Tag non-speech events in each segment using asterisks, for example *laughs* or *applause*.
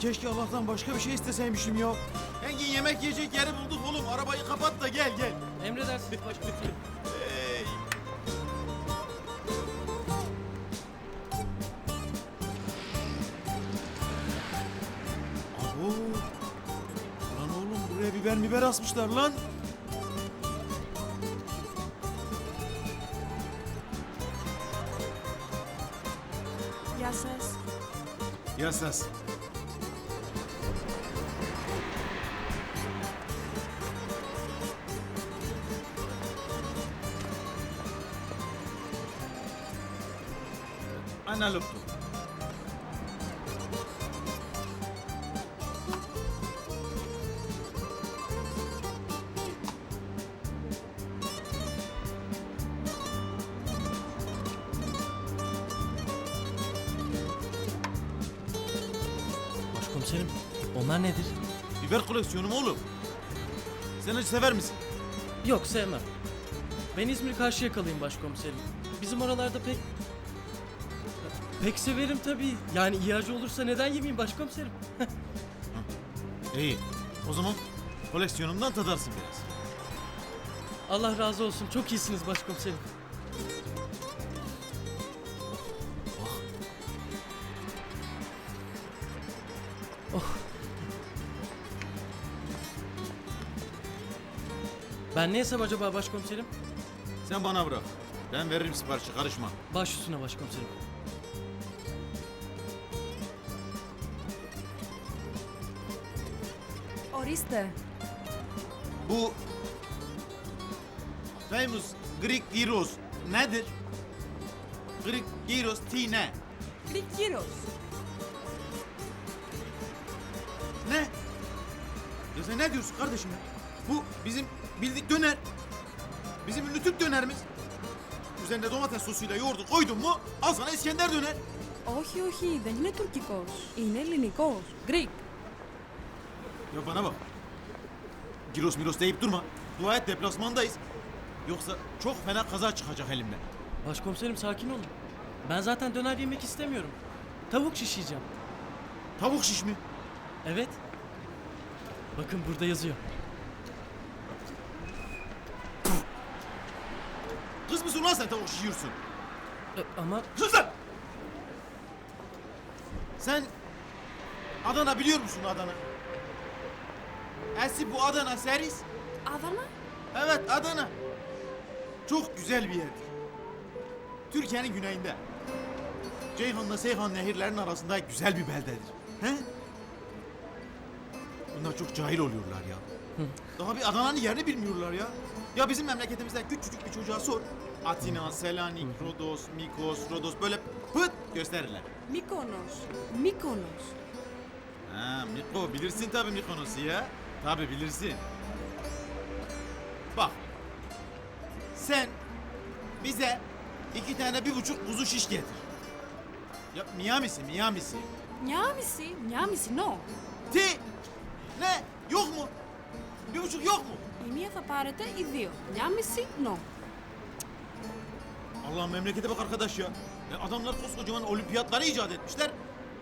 keşke Allah'tan başka bir şey isteseymişim ya. Engin yemek yiyecek yeri bulduk oğlum. Arabayı kapat da gel gel. Emredersiniz başkomiserim. Hey. Abo. Lan oğlum buraya biber biber asmışlar lan. Γεια σας. Yasas. Analog. Başkomiserim onlar nedir? Biber koleksiyonum oğlum. Sen acı sever misin? Yok sevmem. Ben İzmir Karşıyaka'lıyım başkomiserim. Bizim oralarda pek... Pek severim tabii. Yani ihtiyacı olursa neden yemeyeyim başkomiserim? *laughs* İyi. O zaman koleksiyonumdan tadarsın biraz. Allah razı olsun. Çok iyisiniz başkomiserim. Oh. Ben ne hesap acaba başkomiserim? Sen bana bırak. Ben veririm siparişi karışma. Baş üstüne başkomiserim. Ορίστε. Bu famous Greek gyros nedir? Greek gyros tea ne? Greek gyros. Ne? Ya sen ne diyorsun kardeşim ya? Bu bizim bildik döner. Bizim ünlü Türk dönerimiz. Üzerine domates sosuyla yoğurdu koydun mu al sana İskender döner. Όχι, όχι, δεν είναι τουρκικός. Είναι ελληνικός. Greek. Ya bana bak. Giros miros deyip durma. Dua et deplasmandayız. Yoksa çok fena kaza çıkacak elimden. Başkomiserim sakin olun. Ben zaten döner yemek istemiyorum. Tavuk şişeceğim. Tavuk şiş mi? Evet. Bakın burada yazıyor. Kız mısın lan sen tavuk şişiyorsun? E, Ama Sus lan! Sen Adana biliyor musun Adana? Esi bu Adana Seris. Adana? Evet Adana. Çok güzel bir yerdir. Türkiye'nin güneyinde. Ceyhan'la Seyhan nehirlerinin arasında güzel bir beldedir. He? Bunlar çok cahil oluyorlar ya. Daha bir Adana'nın yerini bilmiyorlar ya. Ya bizim memleketimizde küçücük bir çocuğa sor. Atina, Selanik, Rodos, Mikos, Rodos böyle pıt gösterirler. Mikonos, Mikonos. Ha, Miko bilirsin tabii Mikonos'u ya. Tabii bilirsin. Bak. Sen bize iki tane bir buçuk kuzu şiş getir. Ya Miami'si Miami'si. Νιάμιση. Νιάμιση, no. Ti. Ne? Yok mu? Bir buçuk yok mu? Η μία θα πάρετε, οι δύο. Νιάμιση, no. Allah memlekete bak arkadaş ya. ya adamlar koskocaman olimpiyatları icat etmişler.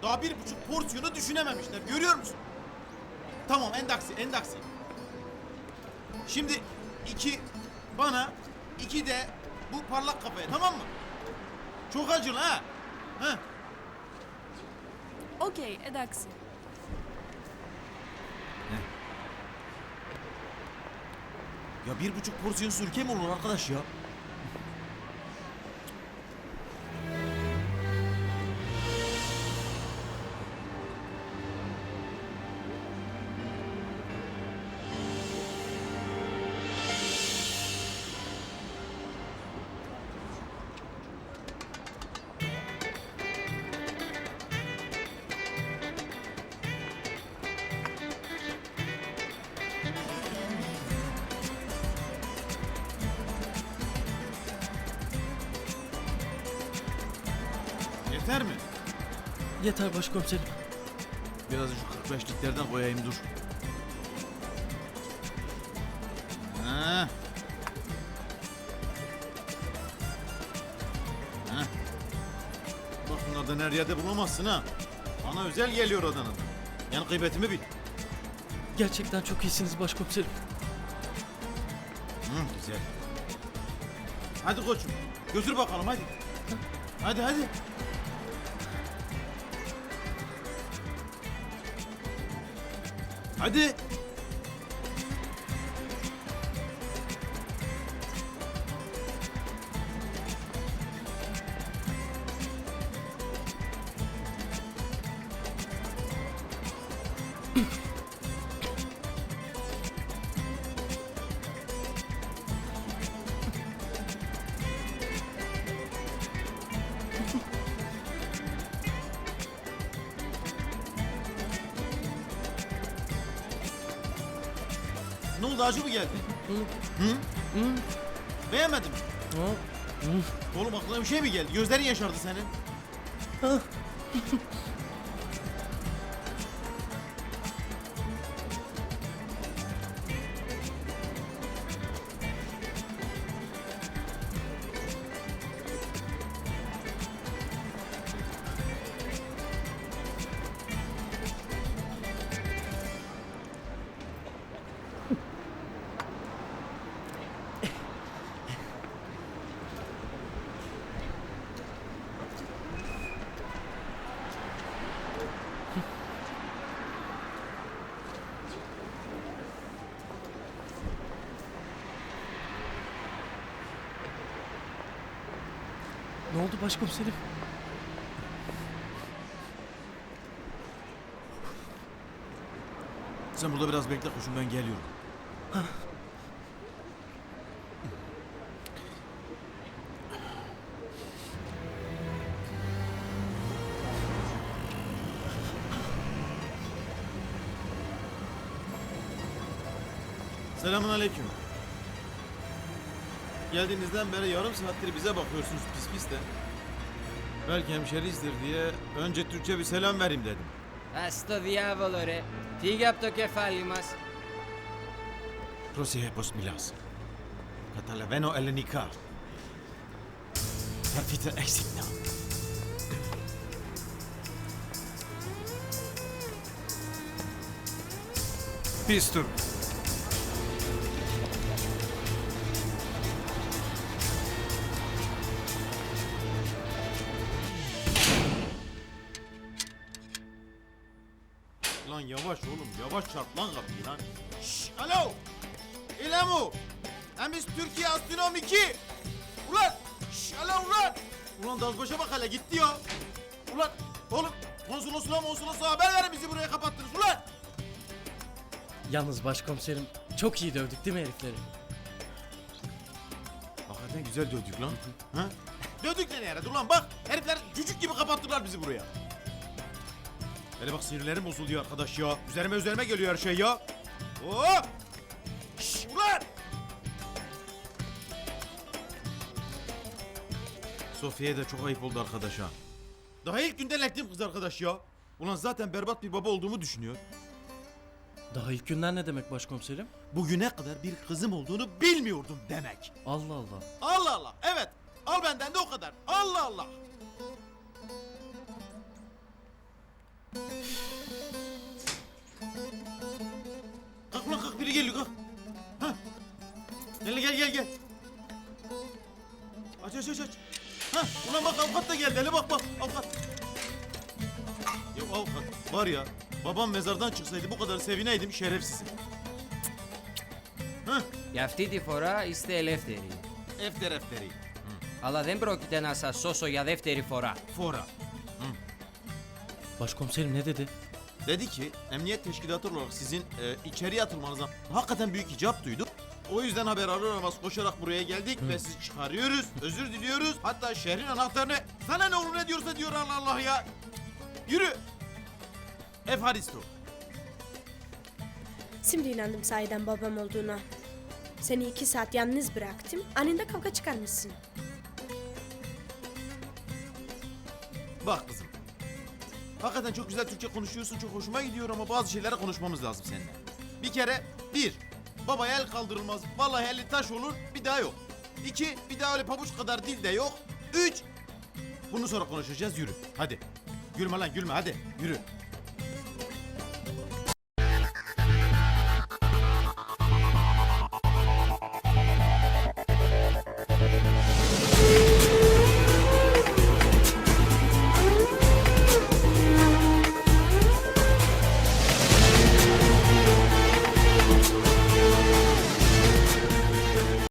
Daha bir buçuk porsiyonu düşünememişler. Görüyor musun? Tamam endaksi endaksi. Şimdi iki bana iki de bu parlak kafaya tamam mı? Çok acılı ha. Ha. Okey, edaksi. Ya bir buçuk porsiyon sürke mi olur arkadaş ya? Yeter mi? yeter başkomiserim. Biraz şu 45'liklerden koyayım dur. Ha. Ha. Bak bunlardan her yerde bulamazsın ha. Bana özel geliyor Adana'dan. Yani gıybetimi bil. Gerçekten çok iyisiniz başkomiserim. Hı, güzel. Hadi koçum. Götür bakalım hadi. Hadi hadi. Hadi. Oldu acı mı geldi? Hı? Beğenmedin mi? Ha? Oğlum aklına bir şey mi geldi? Gözlerin yaşardı senin. Ne oldu başkomiserim? Sen burada biraz bekle koşun ben geliyorum. Selamun aleyküm. Geldiğinizden beri yarım saattir bize bakıyorsunuz pis pis de. Belki hemşerizdir diye önce Türkçe bir selam vereyim dedim. Hasta diavolore. Ti gapto kefalimas. Prosihepos milas. Catalaveno ellenika. Perfite eksikna. Pis Türk. Lan yavaş oğlum yavaş çarp lan kapıyı lan. Şşş alo. İlemu. Emiz Türkiye Astronom 2. Ulan. Şşş alo ulan. Ulan Dazbaş'a bak hele gitti ya. Ulan oğlum konsolosluğa monsolosluğa haber verin bizi buraya kapattınız ulan. Yalnız başkomiserim çok iyi dövdük değil mi herifleri? Hakikaten güzel dövdük lan. Ha? Dövdük nereye yaradı ulan bak. Herifler cücük gibi kapattılar bizi buraya. Hele bak sinirlerim bozuluyor arkadaş ya. Üzerime üzerime geliyor her şey ya. Oo! Şşş ulan! Sofya'ya da çok ayıp oldu arkadaşa. Daha ilk günden ektim kız arkadaş ya. Ulan zaten berbat bir baba olduğumu düşünüyor. Daha ilk günler ne demek başkomiserim? Bugüne kadar bir kızım olduğunu bilmiyordum demek. Allah Allah. Allah Allah. Evet. Al benden de o kadar. Allah Allah. babam mezardan çıksaydı bu kadar sevineydim şerefsizim. Hah. Για αυτή τη φορά είστε ελεύθεροι. Efter efteri. Αλλά δεν πρόκειται να σας σώσω για δεύτερη φορά. Fora. Başkomiserim ne dedi? Dedi ki emniyet teşkilatı olarak sizin e, içeriye atılmanızdan hakikaten büyük icap duyduk. O yüzden haber alır aramaz koşarak buraya geldik ve sizi çıkarıyoruz. Özür diliyoruz. Hatta şehrin anahtarını sana ne olur ne diyorsa diyor Allah Allah ya. Yürü. Efharisto. Şimdi inandım sahiden babam olduğuna. Seni iki saat yalnız bıraktım. Anında kavga çıkarmışsın. Bak kızım. Hakikaten çok güzel Türkçe konuşuyorsun. Çok hoşuma gidiyor ama bazı şeylere konuşmamız lazım seninle. Bir kere bir. Babaya el kaldırılmaz. Vallahi eli taş olur. Bir daha yok. İki. Bir daha öyle pabuç kadar dil de yok. Üç. Bunu sonra konuşacağız. Yürü. Hadi. Gülme lan gülme hadi. Yürü.